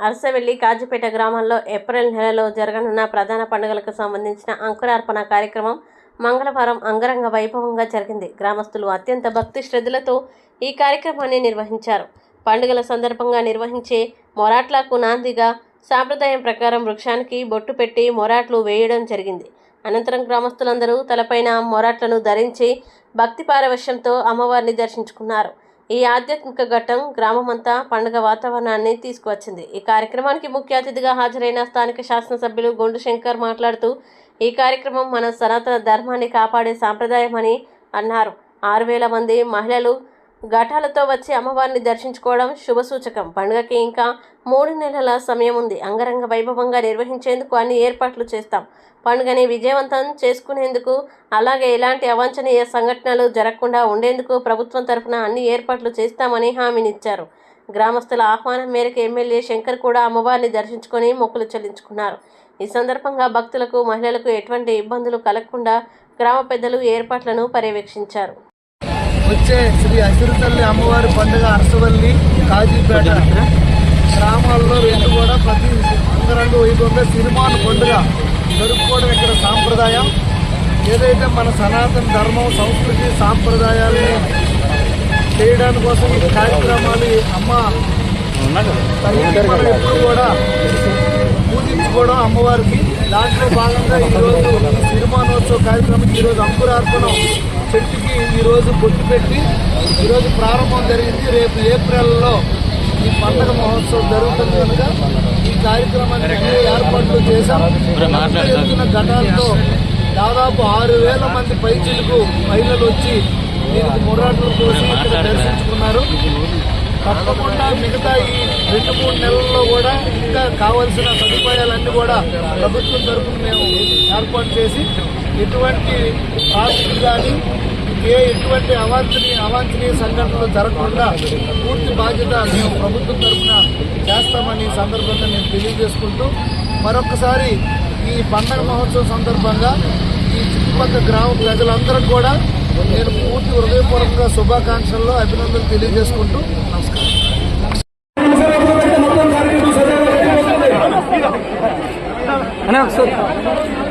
అరసవెల్లి కాజుపేట గ్రామంలో ఏప్రిల్ నెలలో జరగనున్న ప్రధాన పండుగలకు సంబంధించిన అంకురార్పణ కార్యక్రమం మంగళవారం అంగరంగ వైభవంగా జరిగింది. గ్రామస్తులు అత్యంత భక్తి శ్రద్ధలతో ఈ కార్యక్రమాన్ని నిర్వహించారు. పండుగల సందర్భంగా నిర్వహించే మొరాట్లకు నాందిగా సాంప్రదాయం ప్రకారం వృక్షానికి బొట్టు పెట్టి మొరాట్లు వేయడం జరిగింది. అనంతరం గ్రామస్తులందరూ తలపైన మొరాట్లను ధరించి భక్తి పారవశ్యంతో అమ్మవారిని దర్శించుకున్నారు. ఈ ఆధ్యాత్మిక ఘట్టం గ్రామమంతా పండుగ వాతావరణాన్ని తీసుకువచ్చింది. ఈ కార్యక్రమానికి ముఖ్య అతిథిగా హాజరైన స్థానిక శాసనసభ్యులు గొండు శంకర్ మాట్లాడుతూ ఈ కార్యక్రమం మన సనాతన ధర్మాన్ని కాపాడే సాంప్రదాయమని అన్నారు. ఆరు వేల మంది మహిళలు ఘటాలతో వచ్చి అమ్మవారిని దర్శించుకోవడం శుభసూచకం. పండుగకి ఇంకా మూడు నెలల సమయం ఉంది. అంగరంగ వైభవంగా నిర్వహించేందుకు అన్ని ఏర్పాట్లు చేస్తాం. పండుగని విజయవంతం చేసుకునేందుకు అలాగే ఎలాంటి అవాంఛనీయ సంఘటనలు జరగకుండా ఉండేందుకు ప్రభుత్వం తరఫున అన్ని ఏర్పాట్లు చేస్తామని హామీనిచ్చారు. గ్రామస్తుల ఆహ్వానం మేరకు ఎమ్మెల్యే శంకర్ కూడా అమ్మవారిని దర్శించుకొని మొక్కులు చెల్లించుకున్నారు. ఈ సందర్భంగా భక్తులకు మహిళలకు ఎటువంటి ఇబ్బందులు కలగకుండా గ్రామ పెద్దలు ఏర్పాట్లను పర్యవేక్షించారు. వచ్చే శ్రీ అసిరితల్లి అమ్మవారి పండుగ అరసవల్లి కాజీపేట గ్రామాల్లో రెండు కూడా ప్రతి అంగరంగ వైభవంగా సినిమాన పండుగ. జరుపుకోవడం ఇక్కడ సాంప్రదాయం. ఏదైతే మన సనాతన ధర్మం సంస్కృతి సాంప్రదాయాల్ని చేయడానికి కోసం ఈ కార్యక్రమాలు అమ్మ తల్లిని మనం ఎప్పుడు కూడా పూజించుకోవడం అమ్మవారికి. దాంట్లో భాగంగా ఈరోజు సిరిమానోత్సవ కార్యక్రమం ఈరోజు అంకురార్పణం చెట్టుకి ఈరోజు బొట్టు పెట్టి ఈరోజు ప్రారంభం జరిగింది. రేపు ఏప్రిల్లో ఈ పండగ మహోత్సవం జరుగుతుంది కనుక ఈ కార్యక్రమాన్ని అన్ని ఏర్పాట్లు చేశాం. ఎత్తున ఘటాలతో దాదాపు ఆరు వేల మంది పైచిలకు మహిళలు వచ్చి దీనికి ముర్రాట్లు పోసి ఇక్కడ దర్శించుకున్నారు. తప్పకుండా మిగతా ఈ రెండు మూడు నెలల్లో కూడా ఇంకా కావాల్సిన సదుపాయాలన్నీ కూడా ప్రభుత్వం తరఫున మేము ఏర్పాటు చేసి ఎటువంటి ఆస్తులు కానీ ఏ ఎటువంటి అవాంఛనీయ అవాంఛనీయ సంఘటనలు జరగకుండా పూర్తి బాధ్యత మేము ప్రభుత్వం తరఫున చేస్తామని సందర్భంగా నేను తెలియజేసుకుంటూ మరొకసారి ఈ పండగ మహోత్సవం సందర్భంగా ఈ చుట్టుపక్కల గ్రామ ప్రజలందరూ కూడా నేను పూర్తి హృదయపూర్వకంగా శుభాకాంక్షల్లో అభినందనలు తెలియజేసుకుంటూ నమస్కారం.